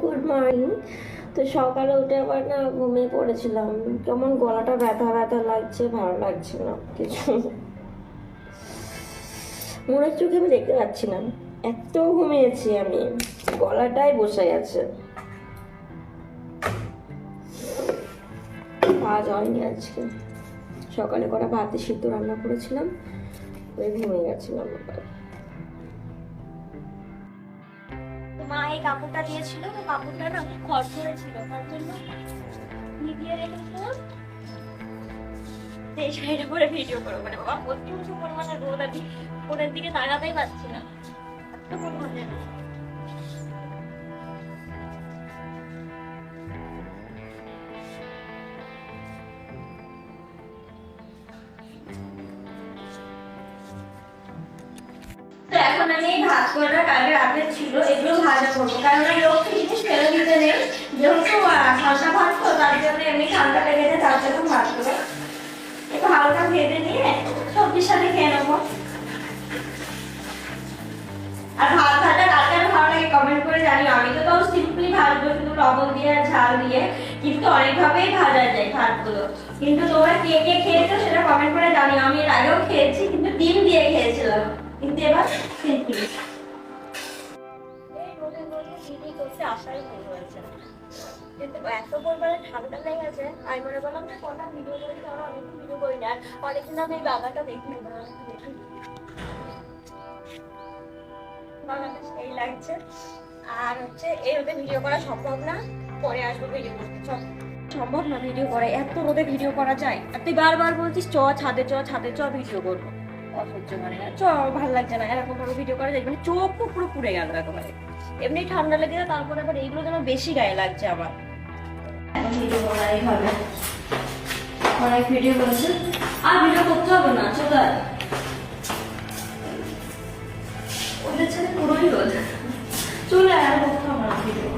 Good morning তো সকালে উঠে আবার না ঘুমিয়ে পড়েছিলাম। কেমন গলাটা ব্যথা ব্যথা লাগছে, ভালো লাগছে না, কিছু। মনের চোখে আমি দেখতে পাচ্ছি না। এত ঘুমিয়েছি আমি, গলাটাই বসে গেছে। কাজ হয়নি আজকে। সকালে করা ভাতে সিদ্ধ রান্না করেছিলাম, ওই ঘুমিয়ে গেছিলাম আবার। মা এই কাপড়টা দিয়েছিল, তো কাপড়টা না খড় ছিল তার জন্য ভিডিও রেখেছিলাম পরে ভিডিও করব মানে বাবা, প্রচুর পরিমাণে রোদ আমি ফোনের দিকে তাকাতেই পাচ্ছি না। এত পরিমাণে আমি এই ভাত করাটা কালকে রাতে ছিল, এগুলো ভাজা করব। কারণ এই লক্ষ্মী জিনিস ফেলে দিতে নেই। যেহেতু ঠান্ডা ভাত তো, তার জন্য এমনি ঠান্ডা লেগেছে তার জন্য ভাত করে একটু হালকা ভেজে নিয়ে সবজির সাথে খেয়ে নেব। আর ভাত ভাজা কালকে ভালো লাগে কমেন্ট করে জানিও। আমি তো তাও সিম্পলি ভাজবো শুধু লবণ দিয়ে আর ঝাল দিয়ে, কিন্তু অনেকভাবেই ভাজা যায় ভাতগুলো। কিন্তু তোমরা কে কে খেয়েছো সেটা কমেন্ট করে জানিও। আমি এর আগেও খেয়েছি, কিন্তু ডিম দিয়ে খেয়েছিলাম। কিন্তু এত ঠান্ডা লেগে গেছে আমি মনে ভিডিও ভিডিও না অনেকদিন এই লাগছে। আর হচ্ছে, এই ভিডিও করা সম্ভব না, পরে আসব ভিডিও সম্ভব না ভিডিও করা, এত রোদে ভিডিও করা যায়। আর তুই বারবার বলছিস, চ ছাদে চ ছাদে চ ভিডিও করব। মানে মানে চোখ পুরো পুড়ে গেল এমনি ঠান্ডা লেগে তারপরে আবার এইগুলো যেন বেশি গায়ে লাগছে আমার। ভিডিও করেছে। আর ভিডিও করতে হবে না, চলে আয়, আর করতে হবে না ভিডিও